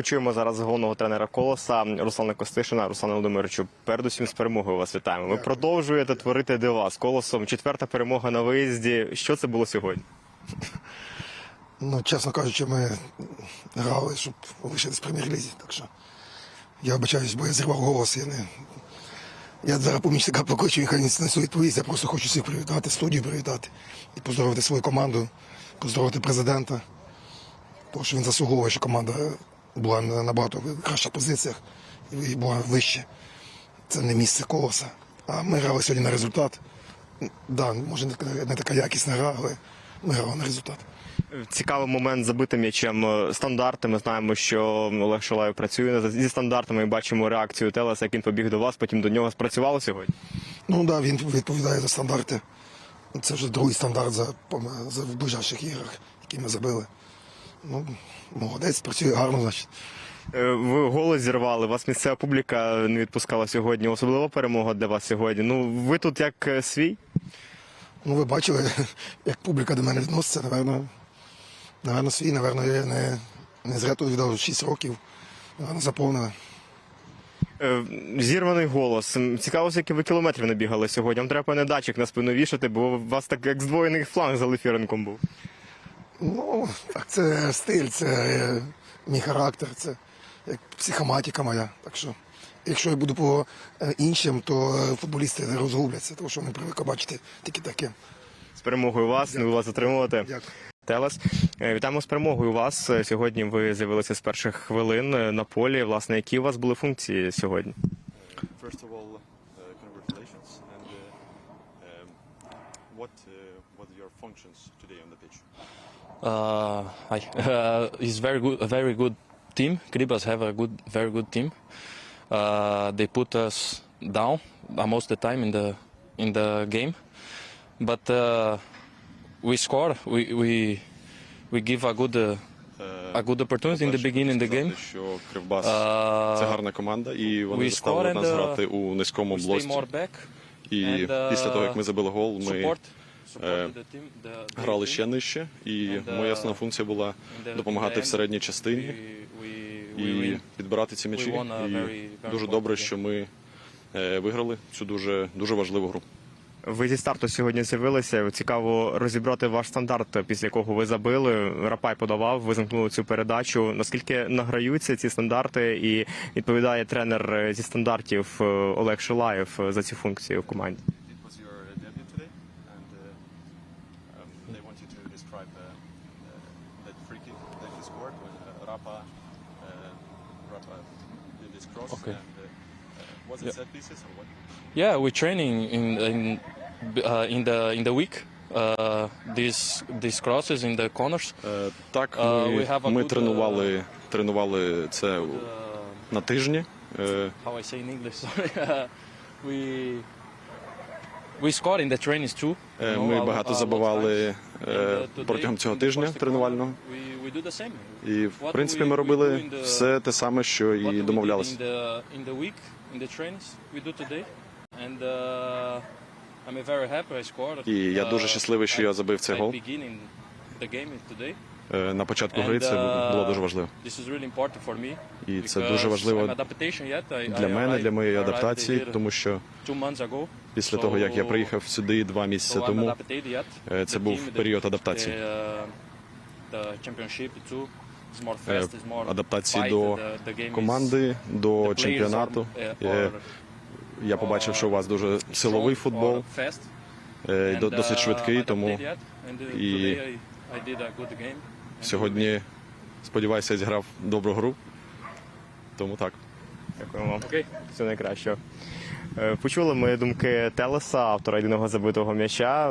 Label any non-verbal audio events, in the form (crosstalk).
почуємо зараз головного тренера колоса Руслана Костишина. Руслана Володимировичу, передусім з перемогою вас вітаємо. Ви продовжуєте творити дива з колосом. Четверта перемога на виїзді. Що це було сьогодні? Ну, чесно кажучи, ми грали, щоб лишитись в прем'єр-лізі. Так що я вибачаюсь, бо я зірвав голос. Я не. Я зараз помічника покличу, хай несу відповість. Я просто хочу всіх привітати, студію привітати і поздоровити свою команду, поздоровити президента. Тому що він заслуговує, що команда була на набагато кращих позиціях і була вище. Це не місце колоса. А ми грали сьогодні на результат. Да, може не така- якісна гра, але ми грали на результат. Цікавий момент забити м'ячем е, стандарти. Ми знаємо, що Олег Шалаєв працює зі стандартами. і Бачимо реакцію Телеса, як він побіг до вас, потім до нього спрацювало сьогодні. Ну так, да, він відповідає за стандарти. Це вже другий стандарт за, за в ближайших іграх, які ми забили. Ну, молодець, працює гарно, значить. Е, Ви голос зірвали, вас місцева публіка не відпускала сьогодні. Особлива перемога для вас сьогодні. Ну ви тут як е, свій. Ну, ви бачили, (laughs) як публіка до мене відноситься, напевно, напевно свій, напевно, я не, не зря тут віддав 6 років, напевно, заповнили. Е, Зірваний голос. Цікаво, скільки ви кілометрів набігали сьогодні. Вам треба не датчик на спину вішати, бо у вас так як здвоєний фланг за лефіренком був. Ну, так це стиль, це е, мій характер, це як психоматика моя. Так що, якщо я буду по е, іншим, то е, футболісти розгубляться, тому що вони привикли бачити тільки таке. З перемогою вас, не вас затримувати. Дякую. Телес, вітаємо з перемогою вас. Сьогодні ви з'явилися з перших хвилин на полі. Власне, які у вас були функції сьогодні? what uh, what are your functions today on the pitch? Uh, hi. Uh, it's (laughs) very good, a very good team. Kribas have a good, very good team. Uh, they put us down uh, most of the time in the in the game, but uh, we score. We we we give a good uh, a good opportunity in the По-перше, beginning of the хочу game. сказати, Що Кривбас Uh, це гарна команда, і вони we заставили score нас and, uh, грати у низькому We І uh, після того, як ми забили гол, ми е, грали ще нижче. І uh, моя основна функція була допомагати в середній частині і підбирати ці м'ячі. І дуже добре, що ми е, виграли цю дуже дуже важливу гру. Ви зі старту сьогодні з'явилися. Цікаво розібрати ваш стандарт, після якого ви забили. Рапай подавав, ви замкнули цю передачу. Наскільки награються ці стандарти, і відповідає тренер е, зі стандартів е, Олег Шилаєв е, за ці функції в команді? And uh. Okay. And, uh, uh, was it Yeah. set pieces or what? Yeah, we're training in in uh, in the in the week. Uh, these these crosses in the corners. Е, Так, Uh, ми, we have a ми good, тренували, тренували це Uh, на тижні. Е, how I say in English? Sorry. we we score in the trainings too. Е, you know, Ми a- багато a lot забивали times. е, And, uh, today, протягом цього in the тижня first тренувального. We, we do the same. І в принципі we- ми we робили do in the- все те саме, що What і we did домовлялися. in the in the week uh. І я дуже щасливий, що я забив цей гол. Е, На початку гри це uh, було дуже важливо. І це дуже важливо для мене, для моєї адаптації, тому що після того, як я приїхав сюди два місяці тому, е, це був період адаптації. Uh, Е, адаптації до команди, до чемпіонату. uh, Е, Я побачив, що у вас дуже силовий футбол, е, досить uh, швидкий, тому yet. And, uh, і- сьогодні, сподіваюся, зіграв добру гру. Тому так. Дякуємо вам. Все найкраще. Почули ми думки Телеса, автора єдиного забитого м'яча.